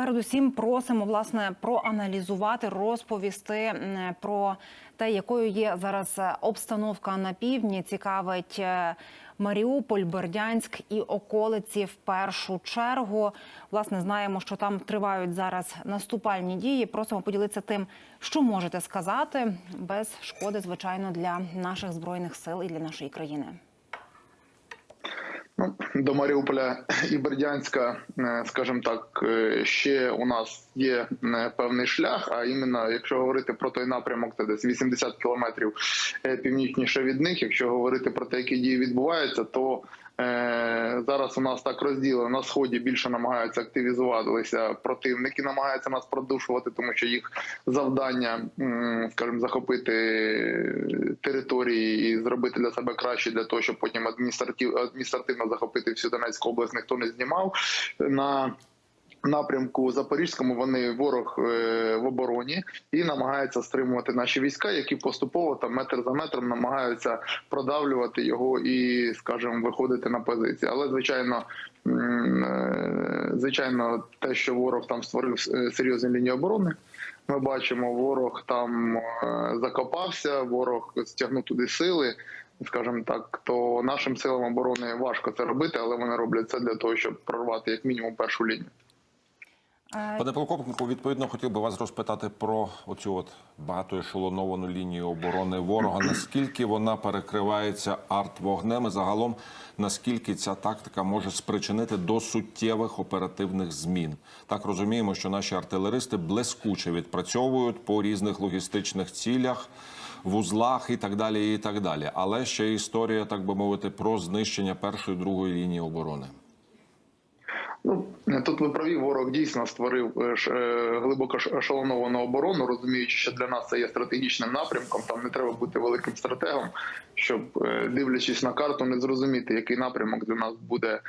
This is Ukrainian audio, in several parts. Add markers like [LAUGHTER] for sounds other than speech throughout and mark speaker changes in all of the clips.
Speaker 1: передусім просимо власне проаналізувати, розповісти про те, якою є зараз е, обстановка на півдні. Цікавить е, Маріуполь, Бердянськ і околиці в першу чергу. Власне, знаємо, що там тривають зараз наступальні дії. Просимо поділитися тим, що можете сказати, без шкоди, звичайно, для наших збройних сил і для нашої країни.
Speaker 2: Ну, до Маріуполя і Бердянська, е, скажімо так, е, ще у нас є е, певний шлях. А іменно, якщо говорити про той напрямок, це десь 80 кілометрів північніше від них. Якщо говорити про те, які дії відбуваються, то зараз у нас так розділено на сході більше намагаються активізуватися противники, намагаються нас продушувати, тому що їх завдання, скажімо, захопити території і зробити для себе краще для того, щоб потім адміністратив адміністративно захопити всю Донецьку область, ніхто не знімав на. Напрямку Запорізькому вони ворог е, в обороні і намагаються стримувати наші війська, які поступово там метр за метром намагаються продавлювати його і, скажімо, виходити на позиції. Але звичайно, е, звичайно, те, що ворог там створив е, серйозні лінії оборони. Ми бачимо, ворог там закопався, ворог стягнув туди сили. Скажімо так, то нашим силам оборони важко це робити, але вони роблять це для того, щоб прорвати як мінімум першу лінію.
Speaker 3: Пане полковнику, відповідно хотів би вас розпитати про оцю от багатоешелоновану лінію оборони ворога. [CLEARS THROAT] Наскільки вона перекривається арт-вогнем і загалом наскільки ця тактика може спричинити до суттєвих оперативних змін? Так розуміємо, що наші артилеристи блискуче відпрацьовують по різних логістичних цілях. Вузлах і так далі, і так далі. Але ще історія, так би мовити, про знищення першої другої лінії оборони.
Speaker 2: Ну тут ви праві, ворог дійсно створив е, е, глибоко ешелоновану оборону, розуміючи, що для нас це є стратегічним напрямком. Там не треба бути великим стратегом, щоб е, дивлячись на карту, не зрозуміти, який напрямок для нас буде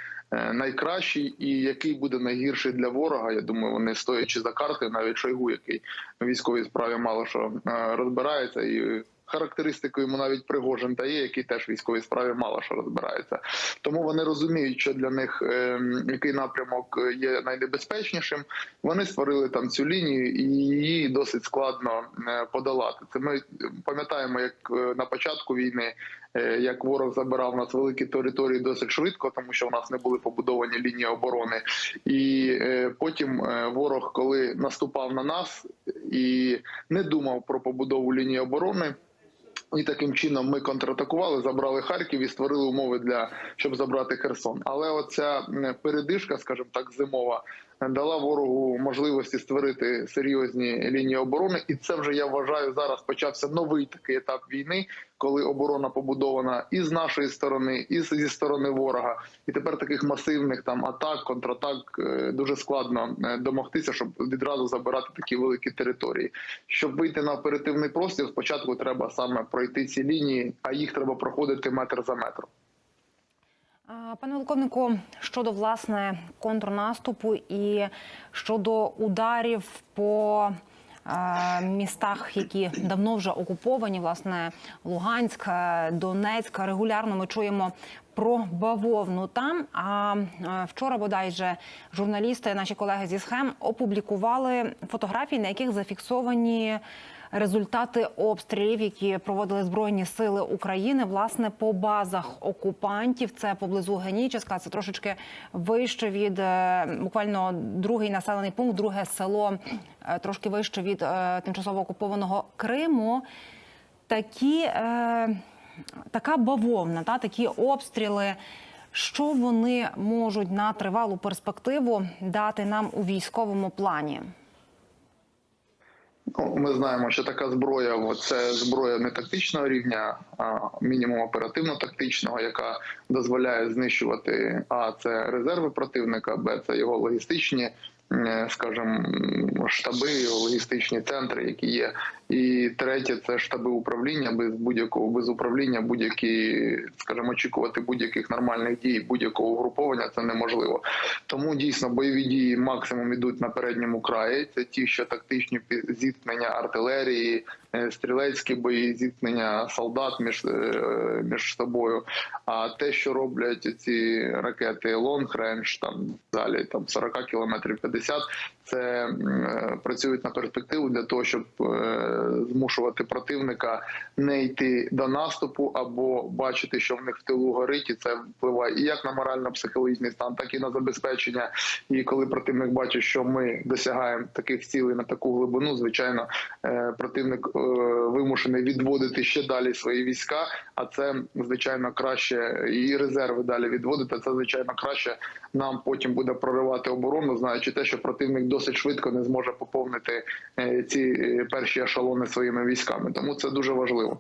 Speaker 2: найкращий і який буде найгірший для ворога. Я думаю, вони стоячи за картою, навіть Шойгу, який в військовій справі мало що розбирається і. Характеристикою йому навіть Пригожин дає, який теж в військовій справі мало що розбирається. Тому вони розуміють, що для них е, який напрямок є найнебезпечнішим. Вони створили там цю лінію, і її досить складно е, подолати. Це ми пам'ятаємо, як е, на початку війни, е, як ворог забирав у нас великі території досить швидко, тому що у нас не були побудовані лінії оборони. І е, потім е, ворог, коли наступав на нас і не думав про побудову лінії оборони. І таким чином ми контратакували, забрали Харків і створили умови для щоб забрати Херсон. Але оця передишка, скажімо так, зимова, дала ворогу можливості створити серйозні лінії оборони, і це вже я вважаю зараз. Почався новий такий етап війни, коли оборона побудована і з нашої сторони, і зі сторони ворога. І тепер таких масивних там атак, контратак е, дуже складно е, домогтися, щоб відразу забирати такі великі території. Щоб вийти на оперативний простір, спочатку треба саме пройти ці лінії, а їх треба проходити метр за метром.
Speaker 1: Пане полковнику, щодо власне контрнаступу і щодо ударів по містах, які давно вже окуповані, власне, Луганськ, е, Донецьк, регулярно ми чуємо про бавовну там. А е, вчора бодайже журналісти, наші колеги зі схем, опублікували фотографії, на яких зафіксовані результати обстрілів, які проводили збройні сили України, власне, по базах окупантів. Це поблизу Геніческа, це трошечки вище від е, буквально другий населений пункт, друге село, е, трошки вище від е, тимчасово окупованого Криму. Такі, така бавовна, та такі обстріли. Що вони можуть на тривалу перспективу дати нам у військовому плані?
Speaker 2: Ну, ми знаємо, що така зброя це зброя не тактичного рівня, а мінімум оперативно-тактичного, яка дозволяє знищувати а це резерви противника, б це його логістичні, скажімо, штаби, його логістичні центри, які є І третє це штаби управління без будь-якого без управління, будь-які, скажімо, очікувати будь-яких нормальних дій будь-якого угруповання це неможливо. Тому дійсно бойові дії максимум ідуть на передньому краї. Це ті, що тактичні зіткнення артилерії, е, стрілецькі бої, зіткнення солдат між, е, між собою. А те, що роблять ці ракети Range, там далі там 40 кілометрів 50, це е, працюють на перспективу для того, щоб змушувати противника не йти до наступу або бачити, що в них в тилу горить, і це впливає і як на морально-психологічний стан, так і на забезпечення. І коли противник бачить, що ми досягаємо таких цілей на таку глибину, звичайно, е, противник е, вимушений відводити ще далі свої війська. А це звичайно краще і резерви далі відводити. Це звичайно краще нам потім буде проривати оборону, знаючи те, що противник досить швидко не зможе поповнити е, ці перші ешелони своїми військами. Тому це дуже важливо.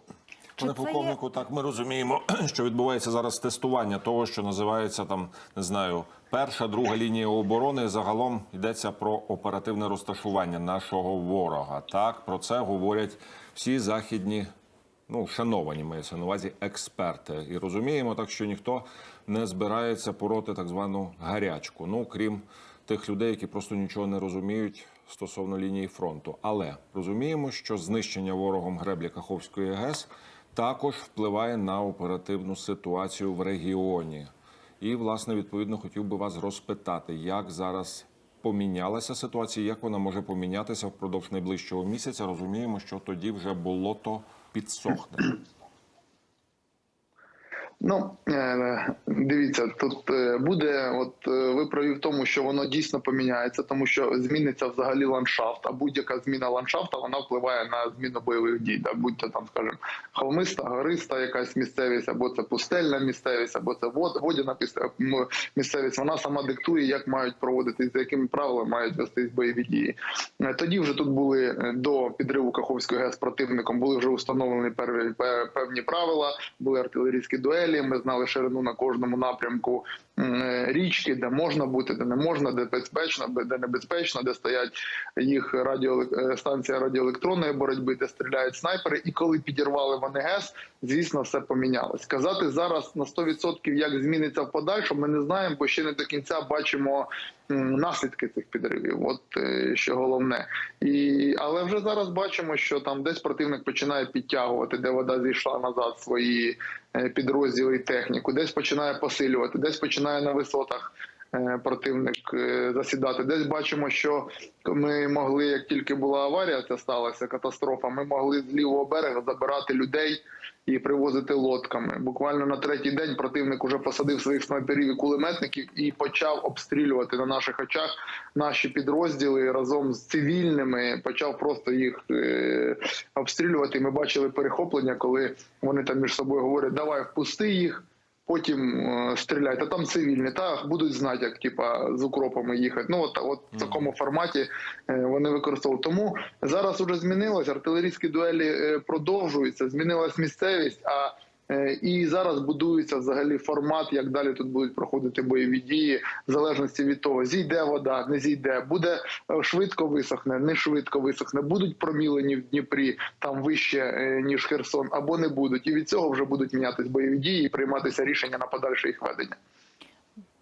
Speaker 3: Пане полковнику, так ми розуміємо, [CLEARS THROAT] що відбувається зараз тестування того, що називається там, не знаю, перша, друга лінія оборони. Загалом йдеться про оперативне розташування нашого ворога. Так про це говорять всі західні, ну шановані мається на увазі експерти. І розуміємо, так що ніхто не збирається пороти так звану гарячку. Ну крім тих людей, які просто нічого не розуміють стосовно лінії фронту. Але розуміємо, що знищення ворогом греблі Каховської ГЕС також впливає на оперативну ситуацію в регіоні. І, власне, відповідно, хотів би вас розпитати, як зараз помінялася ситуація, як вона може помінятися впродовж найближчого місяця. Розуміємо, що тоді вже болото підсохне.
Speaker 2: Ну е, дивіться, тут е, буде, от е, ви праві в тому, що воно дійсно поміняється, тому що зміниться взагалі ландшафт. А будь-яка зміна ландшафта вона впливає на зміну бойових дій. Да? Будь то там, скажімо, холмиста, гориста, якась місцевість, або це пустельна місцевість, або це вод, водяна місцевість. Вона сама диктує, як мають проводитись, за якими правилами мають вестись бойові дії. Тоді вже тут були до підриву Каховської ГЕС противником, були вже установлені певні правила, були артилерійські дуелі. Ми знали ширину на кожному напрямку річки, де можна бути, де не можна, де безпечно, де небезпечно, де стоять їх радіо е, станція радіоелектронної боротьби, де стріляють снайпери. І коли підірвали вони ГЕС, звісно, все помінялось. Казати зараз на 100% як зміниться в подальшому, ми не знаємо, бо ще не до кінця бачимо наслідки цих підривів. От е, що головне, і але вже зараз бачимо, що там десь противник починає підтягувати, де вода зійшла назад свої е, підрозділи і техніку, десь починає посилювати, десь починає на висотах. е, Противник е, засідати. Десь бачимо, що ми могли, як тільки була аварія, це сталася катастрофа. Ми могли з лівого берега забирати людей і привозити лодками. Буквально на третій день противник уже посадив своїх снайперів і кулеметників і почав обстрілювати на наших очах наші підрозділи разом з цивільними. Почав просто їх е, обстрілювати. Ми бачили перехоплення, коли вони там між собою говорять: давай впусти їх. Потім е, стріляй, та там цивільні, та будуть знати, як типа з укропами їхати. Ну от, от в такому форматі е, вони використовують. Тому зараз уже змінилось. Артилерійські дуелі е, продовжуються. Змінилась місцевість. А і зараз будується взагалі формат, як далі тут будуть проходити бойові дії, в залежності від того, зійде вода, не зійде, буде е, швидко висохне, не швидко висохне, будуть промілені в Дніпрі там вище е, ніж Херсон, або не будуть. І від цього вже будуть мінятись бойові дії і прийматися рішення на подальше їх ведення.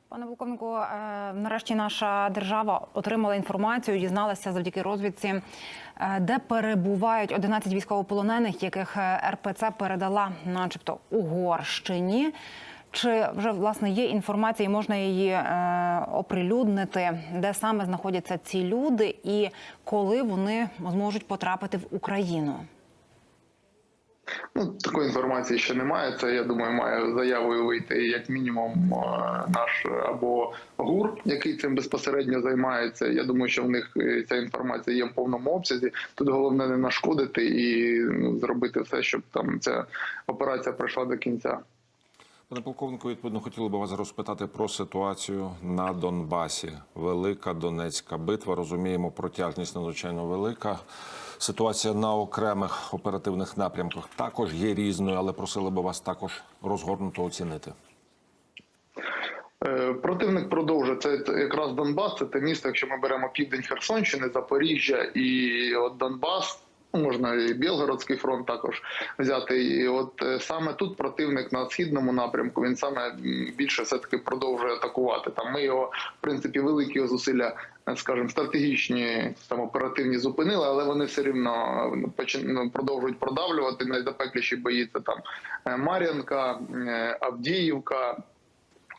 Speaker 1: Пане полковнику, е, нарешті наша держава отримала інформацію, дізналася завдяки розвідці, е, де перебувають 11 військовополонених, яких е, РПЦ передала, начебто, Угорщині. Чи вже власне є інформація, і можна її е, оприлюднити, де саме знаходяться ці люди, і коли вони зможуть потрапити в Україну?
Speaker 2: Ну такої інформації ще немає. Це я думаю, має заявою вийти як мінімум е, наш або гур, який цим безпосередньо займається. Я думаю, що в них е, ця інформація є в повному обсязі. Тут головне не нашкодити і ну, зробити все, щоб там ця операція пройшла до кінця.
Speaker 3: Пане полковнику, відповідно, хотіли би вас розпитати про ситуацію на Донбасі. Велика Донецька битва. Розуміємо, протяжність надзвичайно велика. Ситуація на окремих оперативних напрямках також є різною, але просили би вас також розгорнуто оцінити.
Speaker 2: Е, Противник продовжує це якраз Донбас. Це те місто, якщо ми беремо південь Херсонщини, Запоріжжя і от Донбас. Ну, Можна і Білгородський фронт також взяти. І от е, саме тут противник на східному напрямку він саме більше все таки продовжує атакувати. Там ми його в принципі великі зусилля, е, скажімо, стратегічні там оперативні зупинили, але вони все рівно е, ну, продовжують продавлювати найзапекліші бої. Це там е, Мар'янка, Авдіївка.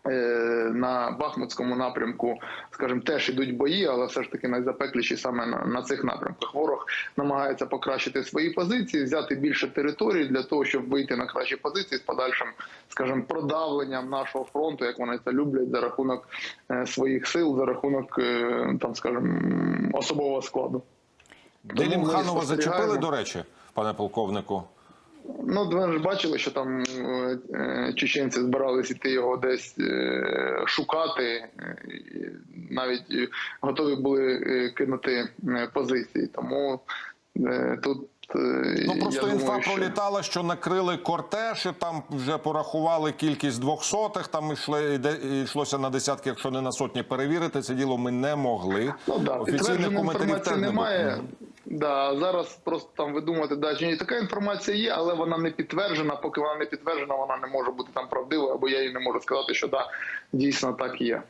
Speaker 2: Е, На Бахмутському напрямку, скажімо, теж ідуть бої, але все ж таки найзапекліші саме на, на цих напрямках. Ворог намагається покращити свої позиції, взяти більше територій для того, щоб вийти на кращі позиції з подальшим, скажімо, продавленням нашого фронту, як вони це люблять, за рахунок е, своїх сил, за рахунок е, там, скажімо, особового складу.
Speaker 3: Делімханова зачепили, до речі, пане полковнику.
Speaker 2: Ну, ви ж бачили, що там е, е, чеченці збирались іти його десь е, шукати, навіть готові були кинути позиції. Тому тут
Speaker 3: Ну просто
Speaker 2: я
Speaker 3: інфа
Speaker 2: думаю, що...
Speaker 3: пролітала, що накрили кортеж, і там вже порахували кількість двохсотих. Там йшли йшлося на десятки, якщо не на сотні. Перевірити це діло ми не могли.
Speaker 2: Ну да,
Speaker 3: Офіційних коментарів теж не було.
Speaker 2: Да, зараз просто там ви думаєте, да, чи ні, така інформація є, але вона не підтверджена. Поки вона не підтверджена, вона не може бути там правдивою, або я їй не можу сказати, що да, дійсно так є.